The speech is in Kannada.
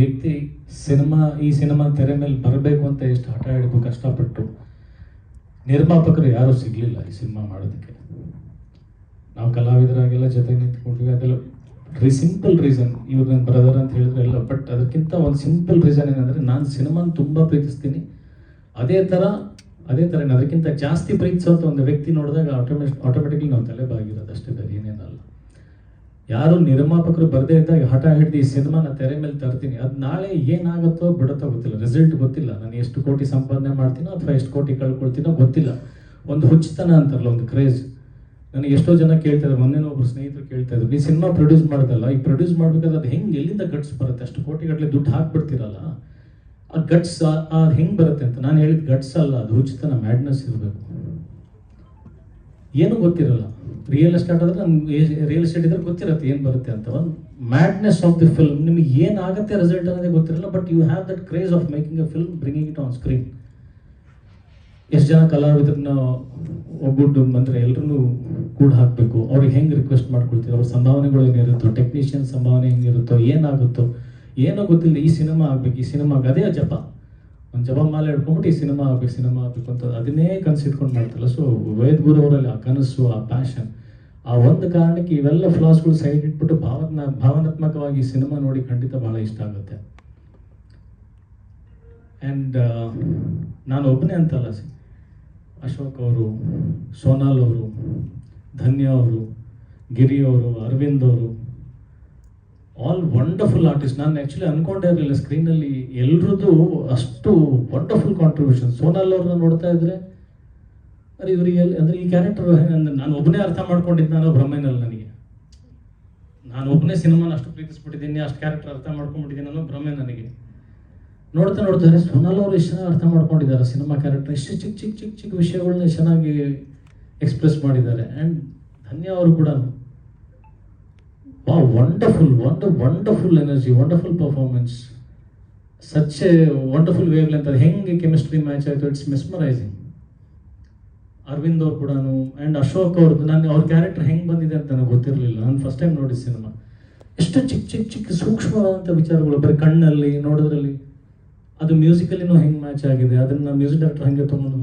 ವ್ಯಕ್ತಿ ಸಿನಿಮಾ, ಈ ಸಿನಿಮಾ ತೆರೆ ಮೇಲೆ ಬರಬೇಕು ಅಂತ ಎಷ್ಟು ಹಠ ಹಿಡಿದು ಕಷ್ಟಪಟ್ಟು ನಿರ್ಮಾಪಕರು ಯಾರೂ ಸಿಗಲಿಲ್ಲ ಈ ಸಿನಿಮಾ ಮಾಡೋದಕ್ಕೆ. ನಾವು ಕಲಾವಿದರಾಗೆಲ್ಲ ಜೊತೆ ನಿಂತ್ಕೊಂಡ್ವಿ, ಅದೆಲ್ಲ ರೀ ಸಿಂಪಲ್ ರೀಸನ್ ಇವ್ರು ನನ್ನ ಬ್ರದರ್ ಅಂತ ಹೇಳಿದ್ರೆ ಎಲ್ಲ ಬಟ್ ಅದಕ್ಕಿಂತ ಒಂದು ಸಿಂಪಲ್ ರೀಸನ್ ಏನಂದರೆ, ನಾನು ಸಿನಿಮಾನ ತುಂಬ ಪ್ರೀತಿಸ್ತೀನಿ. ಅದೇ ಥರ ಅದೇ ಥರ ಅದಕ್ಕಿಂತ ಜಾಸ್ತಿ ಪ್ರೀತಿಸೋಂಥ ಒಂದು ವ್ಯಕ್ತಿ ನೋಡಿದಾಗ ಆಟೋಮೆಟ್ ಆಟೋಮೆಟಿಕ್ಲಿ ನಾವು ತಲೆ ಬಾಗಿರೋದು ಅಷ್ಟೇ, ಬೇರೆ ಏನೇನಲ್ಲ ಯಾರು ನಿರ್ಮಾಪಕರು ಬರದೇ ಇದ್ದಾಗ ಹಠ ಹಿಡಿದು ಈ ಸಿನಿಮಾನ ತೆರೆ ಮೇಲೆ ತರ್ತೀನಿ. ಅದು ನಾಳೆ ಏನಾಗುತ್ತೋ ಬಿಡುತ್ತೋ ಗೊತ್ತಿಲ್ಲ. ರಿಸಲ್ಟ್ ಗೊತ್ತಿಲ್ಲ. ನಾನು ಎಷ್ಟು ಕೋಟಿ ಸಂಪಾದನೆ ಮಾಡ್ತೀನೋ ಅಥವಾ ಎಷ್ಟು ಕೋಟಿ ಕಳ್ಕೊಳ್ತೀನೋ ಗೊತ್ತಿಲ್ಲ. ಒಂದು ಹುಚ್ಚತನ ಅಂತಾರಲ್ಲ, ಒಂದು ಕ್ರೇಜ್ ನನಗೆ ಎಷ್ಟೋ ಜನ ಕೇಳ್ತಾ ಇದ್ದಾರೆ ಮೊನ್ನೆ ಒಬ್ರು ಸ್ನೇಹಿತರು ಕೇಳ್ತಾ ಇದ್ರು ಈ ಸಿನಿಮಾ ಪ್ರೊಡ್ಯೂಸ್ ಮಾಡೋದಲ್ಲ? ಈ ಪ್ರೊಡ್ಯೂಸ್ ಮಾಡ್ಬೇಕಾದ್ರೆ ಅದು ಹೆಂಗೆ, ಎಲ್ಲಿಂದ ಗಟ್ಸ್ ಬರುತ್ತೆ? ಅಷ್ಟು ಕೋಟಿಗಟ್ಟಲೆ ದುಡ್ಡು ಹಾಕ್ಬಿಡ್ತೀರಲ್ಲ? ಆ ಗಟ್ಸ್ ಆ ಹೆಂಗೆ ಬರುತ್ತೆ ಅಂತ? ನಾನು ಹೇಳಿದ ಗಟ್ಸ್ ಅಲ್ಲ, ಅದು ಹುಚ್ಚತನ ಮ್ಯಾಡ್ನೆಸ್ ಇರಬೇಕು. ಏನೂ ಗೊತ್ತಿರಲ್ಲ. ರಿಯಲ್ ಎಸ್ಟೇಟ್ ಆದ್ರೆ ನಮ್ಗೆ ರಿಯಲ್ ಎಸ್ಟೇಟ್ ಇದ್ರೆ ಗೊತ್ತಿರುತ್ತೆ ಏನು ಬರುತ್ತೆ ಅಂತ. ಒಂದು ಮ್ಯಾಡ್ನೆಸ್ ಆಫ್ ದಿ ಫಿಲ್ಮ್ ನಿಮಗೆ ಏನಾಗುತ್ತೆ ರಿಸಲ್ಟ್ ಅನ್ನೋದೇ ಗೊತ್ತಿರಲ್ಲ but you have that craze of making a film bringing it on screen ಎಷ್ಟು ಜನ ಕಲಾವಿದರನ್ನ ಒಗ್ಗೂಡು ಬಂದರೆ ಎಲ್ಲರೂ ಕೂಡ ಹಾಕಬೇಕು. ಅವ್ರಿಗೆ ಹೆಂಗೆ ರಿಕ್ವೆಸ್ಟ್ ಮಾಡ್ಕೊಳ್ತೀವಿ ಅವ್ರ ಸಂಭಾವನೆಗಳು ಏನಿರುತ್ತೋ ಟೆಕ್ನಿಷಿಯನ್ ಸಂಭಾವನೆ ಹೆಂಗಿರುತ್ತೋ, ಏನಾಗುತ್ತೋ, ಏನೋ ಗೊತ್ತಿಲ್ಲ, ಈ ಸಿನಿಮಾ ಆಗ್ಬೇಕು, ಈ ಸಿನಿಮಾ ಅದೇ ಜಪ. ಒಂದು ಜಪ ಮಾಲೆ ಹಿಡ್ಕೊಂಬಿಟ್ಟು ಈ ಸಿನಿಮಾ ಆಗ್ಬೇಕು ಸಿನಿಮಾ ಆಗ್ಬೇಕು ಅಂತ ಅದನ್ನೇ ಕನಸು ಇಟ್ಕೊಂಡು ಮಾಡ್ತಾರಲ್ಲ ಸೊ ವೇದ್ ಗುರು ಅವರಲ್ಲಿ ಆ ಕನಸು, ಆ ಪ್ಯಾಷನ್ ಆ ಒಂದು ಕಾರಣಕ್ಕೆ ಇವೆಲ್ಲ ಫ್ಲಾಸ್ಗಳು ಸೈಡ್ ಇಟ್ಬಿಟ್ಟು ಭಾವನ ಭಾವನಾತ್ಮಕವಾಗಿ ಸಿನಿಮಾ ನೋಡಿ ಖಂಡಿತ ಬಹಳ ಇಷ್ಟ ಆಗುತ್ತೆ. ಆ್ಯಂಡ್ ನಾನು ಒಬ್ಬನೇ ಅಂತಲ್ಲ ಅಶೋಕ್ ಅವರು, ಸೋನಾಲ್ ಅವರು, ಧನ್ಯ ಅವರು, ಗಿರಿ ಅವರು, ಅರವಿಂದ್ ಅವರು ಆಲ್ ವಂಡರ್ಫುಲ್ ಆರ್ಟಿಸ್ಟ್ ನಾನು ಆ್ಯಕ್ಚುಲಿ ಅನ್ಕೊಂಡೇ ಇರಲಿಲ್ಲ ಸ್ಕ್ರೀನಲ್ಲಿ ಎಲ್ರದ್ದು ಅಷ್ಟು ವಂಡರ್ಫುಲ್ ಕಾಂಟ್ರಿಬ್ಯೂಷನ್ ಸೋನಲ್ ಅವ್ರನ್ನ ನೋಡ್ತಾ ಇದ್ರೆ, ಅರೆ ಇವರಿಗೆ ಅಂದ್ರೆ ಈ ಕ್ಯಾರೆಕ್ಟರ್ ನಾನು ಒಬ್ಬನೇ ಅರ್ಥ ಮಾಡ್ಕೊಂಡಿದ್ದೆ ನಾನು ಭ್ರಮೆನಲ್ಲ ನನಗೆ. ನಾನು ಒಬ್ಬನೇ ಸಿನಿಮಾನ ಅಷ್ಟು ಪ್ರೀತಿಸ್ಬಿಟ್ಟಿದ್ದೀನಿ, ಅಷ್ಟು ಕ್ಯಾರೆಕ್ಟರ್ ಅರ್ಥ ಮಾಡ್ಕೊಂಡ್ಬಿಟ್ಟಿದ್ದೀನಿ ಅನ್ನೋ ಭ್ರಮೆ ನನಗೆ. ನೋಡ್ತಾ ನೋಡ್ತಾರೆ ಸೋನಲ್ ಅವರು ಎಷ್ಟು ಚೆನ್ನಾಗಿ ಅರ್ಥ ಮಾಡ್ಕೊಂಡಿದ್ದಾರೆ ಸಿನಿಮಾ ಕ್ಯಾರೆಕ್ಟರ್ ಎಷ್ಟು ಚಿಕ್ಕ ಚಿಕ್ಕ ಚಿಕ್ಕ ಚಿಕ್ಕ ವಿಷಯಗಳನ್ನ ಚೆನ್ನಾಗಿ ಎಕ್ಸ್ಪ್ರೆಸ್ ಮಾಡಿದ್ದಾರೆ. ಆ್ಯಂಡ್ ಧನ್ಯ ಅವರು ಕೂಡ ವಾ wonderful wonder wonderful energy wonderful performance such a wonderful wavelength ಅದು ಹೆಂಗೆ ಕೆಮಿಸ್ಟ್ರಿ ಮ್ಯಾಚ್ ಆಯಿತು ಇಟ್ಸ್ ಮೆಸ್ಮರೈಸಿಂಗ್ ಅರವಿಂದ್ ಅವ್ರು ಕೂಡ ಆ್ಯಂಡ್ ಅಶೋಕ್ ಅವ್ರದ್ದು ನಾನು ಅವ್ರ ಕ್ಯಾರೆಕ್ಟರ್ ಹೆಂಗೆ ಬಂದಿದೆ ಅಂತ ನನಗೆ ಗೊತ್ತಿರಲಿಲ್ಲ. ನಾನು ಫಸ್ಟ್ ಟೈಮ್ ನೋಡಿದ ಸಿನಿಮಾ ಎಷ್ಟು ಚಿಕ್ಕ ಚಿಕ್ಕ ಚಿಕ್ಕ ಸೂಕ್ಷ್ಮವಾದಂಥ ವಿಚಾರಗಳು, ಬರೀ ಕಣ್ಣಲ್ಲಿ, ನೋಡೋದ್ರಲ್ಲಿ. ಅದು ಮ್ಯೂಸಿಕಲಿನೂ ಹೆಂಗೆ ಮ್ಯಾಚ್ ಆಗಿದೆ, ಅದನ್ನು ಮ್ಯೂಸಿಕ್ ಡೈರೆಕ್ಟರ್ ಹಂಗೆ ತೊಗೊಂಡು